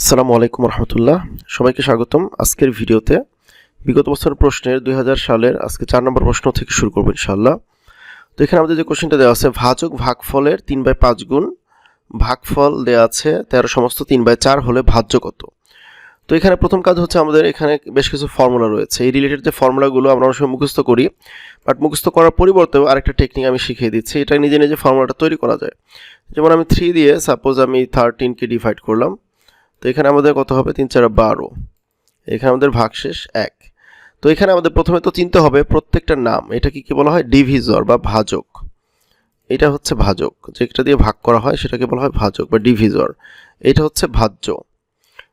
আসসালামু আলাইকুম রহমতুল্লাহ। সবাইকে স্বাগতম আজকের ভিডিওতে। বিগত বছর প্রশ্নের দুই হাজার সালের আজকে চার নম্বর প্রশ্ন থেকে শুরু করব ইনশাল্লাহ তো এখানে আমাদের যে কোশ্চেনটা দেওয়া আছে, ভাজক ভাগফলের তিন বাই পাঁচ গুণ ভাগফল দেওয়া আছে তেরো সমস্ত তিন বাই চার হলে ভাজ্য কত? তো এখানে প্রথম কাজ হচ্ছে আমাদের এখানে বেশ কিছু ফর্মুলা রয়েছে। এই রিলেটেড যে ফর্মুলাগুলো আমরা অনেক সময় মুখস্থ করি বাট মুখস্থ করার পরিবর্তেও আরেকটা টেকনিক আমি শিখিয়ে দিচ্ছি। এটা নিজে নিজে ফর্মুলাটা তৈরি করা যায়। যেমন আমি থ্রি দিয়ে সাপোজ আমি থার্টিনকে ডিভাইড করলাম। তো এখানে আমাদের কত হবে? তিন, চার, বারো। এখানে আমাদের ভাগশেষ এক। তো এখানে আমাদের প্রথমে তো চিনতে হবে প্রত্যেকটা নাম। এটা কি কি বলা হয়? ডিভিজর বা ভাজক। এটা হচ্ছে ভাজক। যেটা দিয়ে ভাগ করা হয় সেটাকে বলা হয় ভাজক বা ডিভিজর। এটা হচ্ছে ভাজ্য।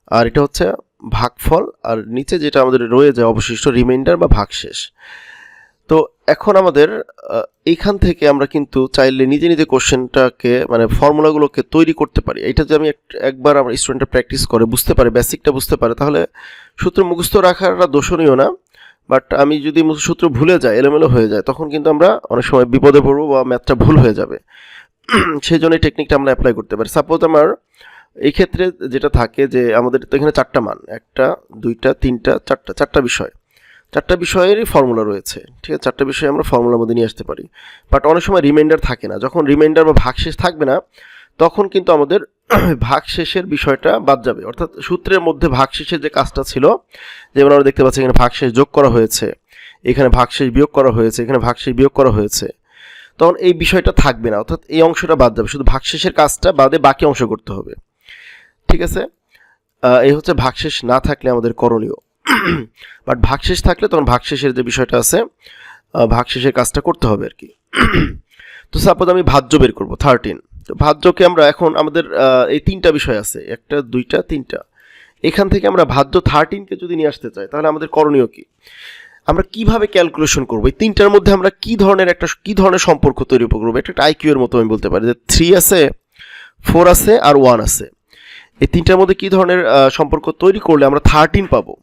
আর এটা হচ্ছে ভাগফল। আর নিচে যেটা আমাদের রয়ে যায় অবশিষ্ট রিমাইন্ডার বা ভাগশেষ। তো এখন আমাদের এইখান থেকে আমরা কিন্তু চাইলে নিজে নিজে কোশ্চেনটাকে মানে ফর্মুলাগুলোকে তৈরি করতে পারি। এটা যদি আমি এক- একবার আমার স্টুডেন্টরা প্র্যাকটিস করে, বুঝতে পারে, বেসিকটা বুঝতে পারে, তাহলে সূত্র মুখস্থ রাখাটা দোষণীয় না। বাট আমি যদি সূত্র ভুলে যাই, এলোমেলো হয়ে যায়, তখন কিন্তু আমরা অনেক সময় বিপদে পড়ব বা ম্যাথটা ভুল হয়ে যাবে। সেই জন্য এই টেকনিকটা আমরা অ্যাপ্লাই করতে পারি। সাপোজ আমার এই ক্ষেত্রে যেটা থাকে যে আমাদের তো এখানে চারটা মান, একটা, দুইটা, তিনটা, চারটা চারটা বিষয়। চারটা বিষয়েরই ফর্মুলা রয়েছে, ঠিক আছে? চারটা বিষয় আমরা ফর্মুলার মধ্যে নিয়ে আসতে পারি। বাট অনেক সময় রিমাইন্ডার থাকে না। যখন রিমাইন্ডার বা ভাগশেষ থাকবে না, তখন কিন্তু আমাদের ভাগশেষের বিষয়টা বাদ যাবে। অর্থাৎ সূত্রের মধ্যে ভাগশেষের যে কাজটা ছিল, যেমন আমরা দেখতে পাচ্ছি এখানে ভাগশেষ যোগ করা হয়েছে, এখানে ভাগশেষ বিয়োগ করা হয়েছে, এখানে ভাগশেষ বিয়োগ করা হয়েছে, তখন এই বিষয়টা থাকবে না। অর্থাৎ এই অংশটা বাদ যাবে। শুধু ভাগশেষের কাজটা বাদে বাকি অংশ করতে হবে। ঠিক আছে? এই হচ্ছে ভাগশেষ না থাকলে আমাদের করণীয়। বাট ভাগশেষ থাকলে তখন ভাগশেষের যে বিষয়টা আছে ভাগশেষের কাজটা করতে হবে আর কি তো সাপোজ আমি ভাজ্য বের করব থার্টিন তো ভাজ্যকে আমরা এখন, আমাদের এই তিনটা বিষয় আছে, একটা, দুইটা, তিনটা। এখান থেকে আমরা ভাজ্য থার্টিনকে যদি নিয়ে আসতে চাই, তাহলে আমাদের করণীয় কি? আমরা কীভাবে ক্যালকুলেশন করব? এই তিনটার মধ্যে আমরা কি ধরনের একটা, কি ধরনের সম্পর্ক তৈরি করব? এটা একটা আইকিউ এর মতো আমি বলতে পারি যে থ্রি আছে ফোর আছে আর ওয়ান আছে। এই তিনটার মধ্যে কি ধরনের সম্পর্ক তৈরি করলে আমরা থার্টিন পাবো?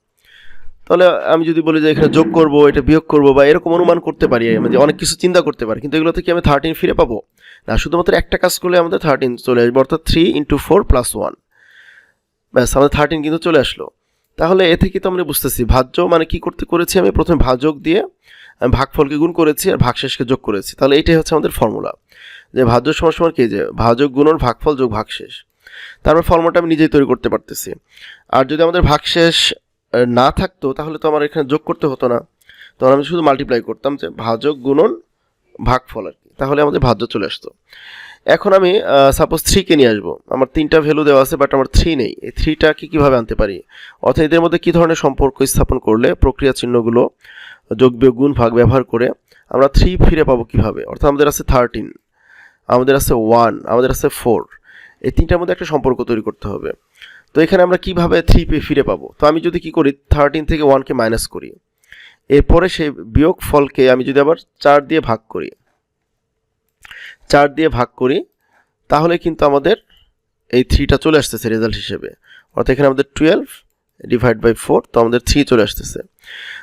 তাহলে আমি যদি বলি যে এখানে যোগ করব, এটা বিয়োগ করব বা এরকম অনুমান করতে পারি, আমি অনেক কিছু চিন্তা করতে পারি, কিন্তু এগুলো থেকে আমি থার্টিন ফিরে পাবো। না, শুধুমাত্র একটা কাজ করলে আমাদের থার্টিন চলে আসবে, অর্থাৎ three into four plus one ব্যাস, আমাদের থার্টিন কিন্তু চলে আসলো। তাহলে এ থেকে তো আমরা বুঝতেছি, ভাজ্য মানে কি করতে করেছি আমি? প্রথমে ভাজক দিয়ে আমি ভাগফলকে গুণ করেছি আর ভাগশেষকে যোগ করেছি। তাহলে এইটাই হচ্ছে আমাদের ফর্মুলা যে ভাজ্য সমান সমান কি? যে ভাজক গুণন ভাগফল যোগ ভাগশেষ। তারপর ফর্মুলাটা আমি নিজেই তৈরি করতে পারতেছি। আর যদি আমাদের ভাগশেষ না থাকতো, তাহলে তো আমার এখানে যোগ করতে হতো না। তখন আমি শুধু মাল্টিপ্লাই করতাম যে ভাজক গুণন ভাগফল আর কি। তাহলে আমাদের ভাজ্য চলে আসতো। এখন আমি সাপোজ থ্রিকে নিয়ে আসব। আমার তিনটা ভ্যালু দেওয়া আছে বাট আমার থ্রি নেই। এই থ্রিটাকে কীভাবে আনতে পারি? অর্থাৎ এদের মধ্যে কী ধরনের সম্পর্ক স্থাপন করলে প্রক্রিয়া চিহ্নগুলো যোগ বিয়োগ গুণ ভাগ ব্যবহার করে আমরা থ্রি ফিরে পাবো কীভাবে? অর্থাৎ আমাদের আছে থার্টিন আমাদের আছে ওয়ান আমাদের আছে ফোর এই তিনটার মধ্যে একটা সম্পর্ক তৈরি করতে হবে। তো এখানে আমরা কীভাবে থ্রি পে ফিরে পাবো? তো আমি যদি কি করি থার্টিন থেকে ওয়ানকে মাইনাস করি, এরপরে সেই বিয়োগ ফলকে আমি যদি আবার চার দিয়ে ভাগ করি, চার দিয়ে ভাগ করি, তাহলে কিন্তু আমাদের এই থ্রিটা চলে আসতেছে রেজাল্ট হিসেবে। অর্থাৎ এখানে আমাদের টুয়েলভ ডিভাইড বাই ফোর তো আমাদের থ্রি চলে আসতেছে।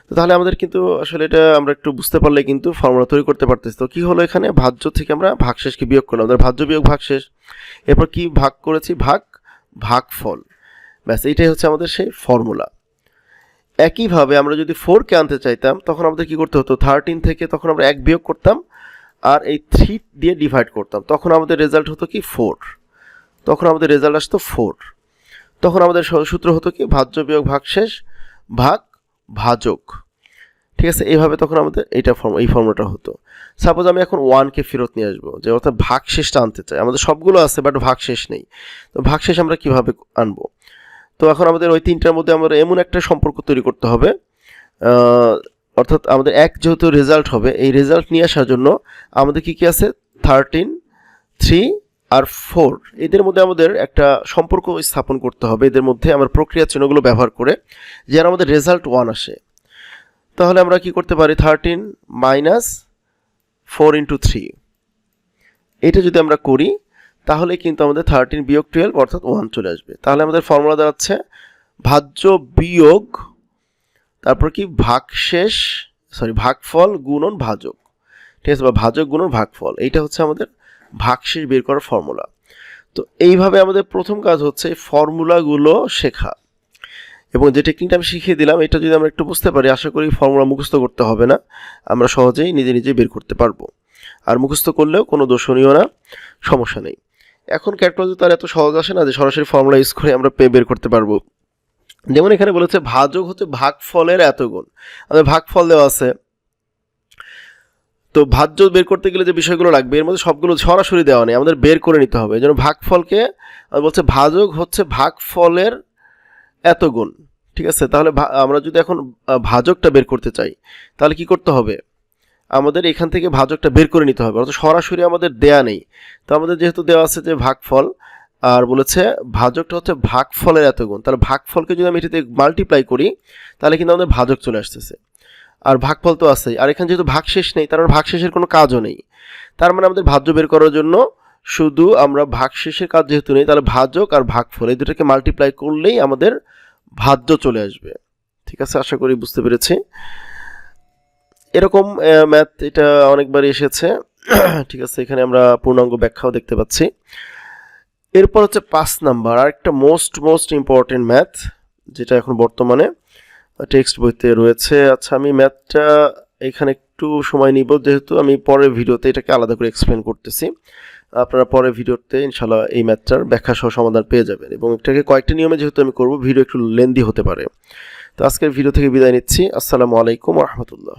তো তাহলে আমাদের কিন্তু আসলে এটা আমরা একটু বুঝতে পারলে কিন্তু ফর্মুলা তৈরি করতে পারতেছি। তো কী হলো এখানে? ভাজ্য থেকে আমরা ভাগশেষকে বিয়োগ করলাম। আমাদের ভাজ্য বিয়োগ ভাগশেষ। এরপর কি ভাগ করেছি? ভাগ, ভাগফল। ব্যাস এইটাই হচ্ছে আমাদের সেই ফর্মুলা একইভাবে আমরা যদি ফোরকে আনতে চাইতাম, তখন আমাদের কি করতে হতো? থার্টিন থেকে তখন আমরা এক বিয়োগ করতাম, আর এই থ্রি দিয়ে ডিভাইড করতাম। তখন আমাদের রেজাল্ট হতো কি? ফোর তখন আমাদের রেজাল্ট আসতো ফোর তখন আমাদের সূত্র হতো কি? ভাজ্য বিয়োগ ভাগশেষ ভাগ ভাজক। ঠিক আছে? এইভাবে তখন আমাদের এইটা ফর্ম এই ফর্মুলাটা হতো। সাপোজ আমি এখন ওয়ানকে ফেরত নিয়ে আসব, যে অর্থাৎ ভাগশেষটা আনতে চাই। আমাদের সবগুলো আছে বাট ভাগশেষ নেই। তো ভাগশেষ আমরা কীভাবে আনব? তো এখন আমাদের ওই তিনটার মধ্যে আমরা এমন একটা সম্পর্ক তৈরি করতে হবে অর্থাৎ আমাদের এক যেহেতু রেজাল্ট হবে, এই রেজাল্ট নিয়ে আসার জন্য আমাদের কি কি আছে? থার্টিন থ্রি আর ফোর এদের মধ্যে আমাদের একটা সম্পর্ক স্থাপন করতে হবে, এদের মধ্যে আমার প্রক্রিয়া চিহ্নগুলো ব্যবহার করে যেন আমাদের রেজাল্ট ওয়ান আসে। তাহলে আমরা কি করতে পারি? Thirteen minus four into three এটা যদি আমরা করি তাহলে কিন্তু আমাদের থার্টিন বিয়োগ টুয়েলভ অর্থাৎ ওয়ান চলে আসবে। তাহলে আমাদের ফর্মুলা দাঁড়াচ্ছে ভাজ্য বিয়োগ, তারপর কি? ভাগশেষ সরি ভাগফল গুণন ভাজক। ঠিক আছে, বা ভাজক গুণন ভাগফল। এইটা হচ্ছে আমাদের ভাগশেষ বের করার ফর্মুলা তো এইভাবে আমাদের প্রথম কাজ হচ্ছে ফর্মুলাগুলো শেখা। এবং যে টেকনিকটা আমি শিখিয়ে দিলাম, এটা যদি আমরা একটু বুঝতে পারি, আশা করি ফর্মুলা মুখস্থ করতে হবে না। আমরা সহজেই নিজে নিজে বের করতে পারব। আর মুখস্থ করলেও কোনো দোষণীয় না, সমস্যা নেই। এখন ক্যালকুলেটর তার এত সহজ আসে না যে সরাসরি ফর্মুলা ইউজ করে আমরা পে বের করতে পারব। যেমন এখানে বলেছে ভাজক হচ্ছে ভাগফলের এত গুণ আমাদের ভাগ ফল দেওয়া আছে। তো ভাজ্য বের করতে গেলে যে বিষয়গুলো লাগবে, এর মধ্যে সবগুলো সরাসরি দেওয়া নেই, আমাদের বের করে নিতে হবে। জন্য ভাগফলকে বলছে ভাজক হচ্ছে ভাগফলের এত গুণ ঠিক আছে? তাহলে আমরা যদি এখন ভাজকটা বের করতে চাই, তাহলে কি করতে হবে? আমাদের এখান থেকে ভাজকটা বের করে নিতে হবে। অর্থাৎ সরাসরি আমাদের দেয়া নেই। তো আমাদের যেহেতু দেওয়া আছে যে ভাগফল, আর বলেছে ভাজকটা হচ্ছে ভাগফলের এত গুণ তাহলে ভাগফলকে যদি আমি এটাতে মাল্টিপ্লাই করি, তাহলে কিন্তু আমাদের ভাজক চলে আসতেছে। আর ভাগফল তো আছেই। আর এখানে যেহেতু ভাগশেষ নেই, তার মানে ভাগশেষের কোনো কাজও নেই। তার মানে আমাদের ভাজ্য বের করার জন্য শুধু আমরা ভাগশেষের কাজ যেহেতু নেই, তাহলে ভাজক আর ভাগফল, এই দুটোকে মাল্টিপ্লাই করলেই আমাদের ভাজ্য চলে আসবে। ঠিক আছে? আশা করি বুঝতে পেরেছি। এরকম ম্যাথ এটা অনেকবার এসেছে। ঠিক আছে, এখানে আমরা পূর্ণাঙ্গ ব্যাখ্যাও দেখতে পাচ্ছি। এরপর হচ্ছে পাঁচ নাম্বার আর একটা মোস্ট মোস্ট ইম্পর্টেন্ট ম্যাথ যেটা এখন বর্তমানে টেক্সট বইতে রয়েছে। আচ্ছা আমি ম্যাথটা এখানে একটু সময় নিব, যেহেতু আমি পরের ভিডিওতে এটাকে আলাদা করে এক্সপ্লেন করতেছি। আপনারা পরের ভিডিওতে ইনশাল্লাহ এই ম্যাথটার ব্যাখ্যা সহ সমাধান পেয়ে যাবেন। এবং এটাকে কয়েকটা নিয়মে যেহেতু আমি করব, ভিডিও একটু লেন্দি হতে পারে। তো আজকের ভিডিও থেকে বিদায় নিচ্ছি। আসসালামু আলাইকুম রহমতুল্লাহ।